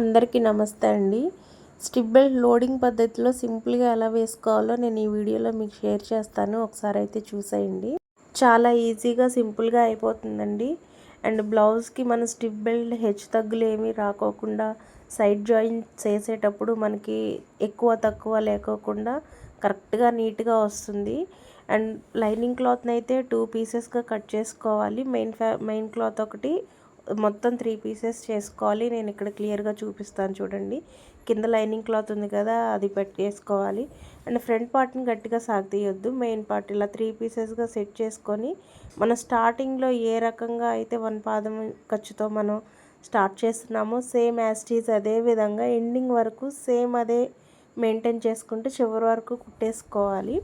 అందరికీ నమస్తే అండి. స్టిప్ బెల్ట్ లోడింగ్ పద్ధతిలో సింపుల్గా ఎలా వేసుకోవాలో నేను ఈ వీడియోలో మీకు షేర్ చేస్తాను. ఒకసారి అయితే చూసేయండి. చాలా ఈజీగా సింపుల్గా అయిపోతుందండి. అండ్ బ్లౌజ్కి మన స్టిప్ బెల్ట్ హెచ్చు తగ్గులు ఏమీ రాకోకుండా సైడ్ జాయిన్ చేసేటప్పుడు మనకి ఎక్కువ తక్కువ లేకోకుండా కరెక్ట్గా నీట్గా వస్తుంది. అండ్ లైనింగ్ క్లాత్ని అయితే టూ పీసెస్గా కట్ చేసుకోవాలి. మెయిన్ ఫ్యా మెయిన్ క్లాత్ ఒకటి మొత్తం త్రీ పీసెస్ చేసుకోవాలి. నేను ఇక్కడ క్లియర్గా చూపిస్తాను చూడండి. కింద లైనింగ్ క్లాత్ ఉంది కదా అది పెట్టేసుకోవాలి. అండ్ ఫ్రంట్ పార్ట్ని గట్టిగా సాగతీయొద్దు. మెయిన్ పార్ట్ ఇలా త్రీ పీసెస్గా సెట్ చేసుకొని మనం స్టార్టింగ్లో ఏ రకంగా అయితే వన్ పాదం ఖర్చుతో మనం స్టార్ట్ చేస్తున్నామో సేమ్ యాస్టీజ్ అదే విధంగా ఎండింగ్ వరకు సేమ్ అదే మెయింటైన్ చేసుకుంటే చివరి వరకు కుట్టేసుకోవాలి.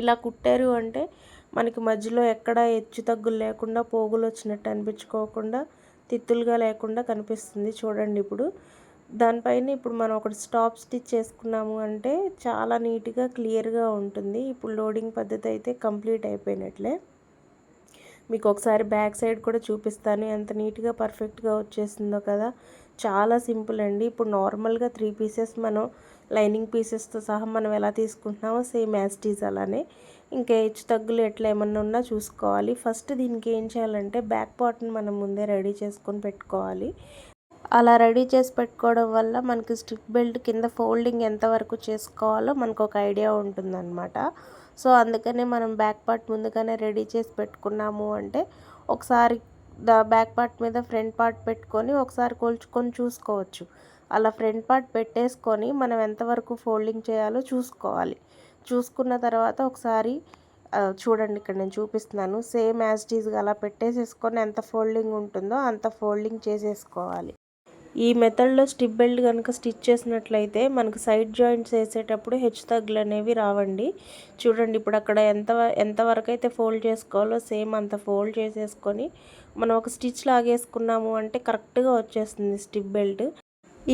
ఇలా కుట్టారు అంటే మనకి మధ్యలో ఎక్కడ హెచ్చు తగ్గులు లేకుండా పోగులు వచ్చినట్టు అనిపించుకోకుండా తిత్తులుగా లేకుండా కనిపిస్తుంది చూడండి ఇప్పుడు. దానిపైన ఇప్పుడు మనం ఒకటి స్టాప్ స్టిచ్ చేసుకున్నాము అంటే చాలా నీట్గా క్లియర్గా ఉంటుంది. ఇప్పుడు లోడింగ్ పద్ధతి అయితే కంప్లీట్ అయిపోయినట్లే. మీకు ఒకసారి బ్యాక్ సైడ్ కూడా చూపిస్తాను. ఎంత నీట్గా పర్ఫెక్ట్గా వచ్చేసిందో కదా. చాలా సింపుల్ అండి. ఇప్పుడు నార్మల్గా త్రీ పీసెస్ మనం లైనింగ్ పీసెస్తో సహా మనం ఎలా తీసుకుంటున్నామో సేమ్ యాస్టీజ్ అలానే. ఇంకా హెచ్చు తగ్గులు ఎట్లా ఏమన్నా ఉన్నా చూసుకోవాలి. ఫస్ట్ దీనికి ఏం చేయాలంటే బ్యాక్ పార్ట్ని మనం ముందే రెడీ చేసుకొని పెట్టుకోవాలి. అలా రెడీ చేసి పెట్టుకోవడం వల్ల మనకి స్టిక్ బెల్ట్ కింద ఫోల్డింగ్ ఎంతవరకు చేసుకోవాలో మనకు ఒక ఐడియా ఉంటుందన్నమాట. సో అందుకనే మనం బ్యాక్ పార్ట్ ముందుగానే రెడీ చేసి పెట్టుకున్నాము అంటే ఒకసారి ద బ్యాక్ పార్ట్ మీద ఫ్రంట్ పార్ట్ పెట్టుకొని ఒకసారి కొలుచుకొని చూసుకోవచ్చు. అలా ఫ్రంట్ పార్ట్ పెట్టేసుకొని మనం ఎంతవరకు ఫోల్డింగ్ చేయాలో చూసుకోవాలి. చూసుకున్న తర్వాత ఒకసారి చూడండి ఇక్కడ నేను చూపిస్తున్నాను. సేమ్ యాజ్ టీజ్గా అలా పెట్టేసేసుకొని ఎంత ఫోల్డింగ్ ఉంటుందో అంత ఫోల్డింగ్ చేసేసుకోవాలి. ఈ మెథడ్లో స్టిప్ బెల్ట్ కనుక స్టిచ్ చేసినట్లయితే మనకు సైడ్ జాయింట్స్ వేసేటప్పుడు హెచ్చు తగ్గులు అనేవి రావండి. చూడండి ఇప్పుడు అక్కడ ఎంత ఎంతవరకు అయితే ఫోల్డ్ చేసుకోవాలో సేమ్ అంత ఫోల్డ్ చేసేసుకొని మనం ఒక స్టిచ్ లాగేసుకున్నాము అంటే కరెక్ట్గా వచ్చేస్తుంది స్టిప్ బెల్ట్.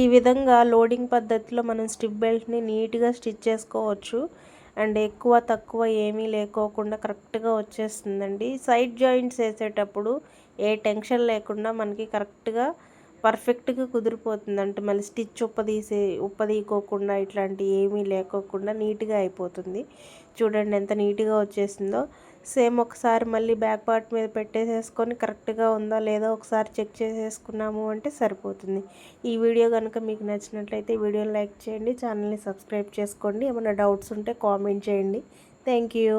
ఈ విధంగా లోడింగ్ పద్ధతిలో మనం స్టిప్ బెల్ట్ని నీట్గా స్టిచ్ చేసుకోవచ్చు. అండ్ ఎక్కువ తక్కువ ఏమీ లేకోకుండా కరెక్ట్గా వచ్చేస్తుందండి. సైడ్ జాయింట్స్ వేసేటప్పుడు ఏ టెన్షన్ లేకుండా మనకి కరెక్ట్గా పర్ఫెక్ట్గా కుదిరిపోతుంది అంటే మళ్ళీ స్టిచ్ ఉప్పదీసే ఉప్పదీయకోకుండా ఇట్లాంటివి ఏమీ లేకోకుండా నీట్గా అయిపోతుంది. చూడండి ఎంత నీట్గా వచ్చేసిందో. సేమ్ ఒకసారి మళ్ళీ బ్యాక్ పార్ట్ మీద పెట్టేసేసుకొని కరెక్ట్గా ఉందా లేదా ఒకసారి చెక్ చేసేసుకున్నాము అంటే సరిపోతుంది. ఈ వీడియో కనుక మీకు నచ్చినట్లయితే వీడియోని లైక్ చేయండి ఛానల్ని సబ్స్క్రైబ్ చేసుకోండి. ఏమైనా డౌట్స్ ఉంటే కామెంట్ చేయండి. Thank you.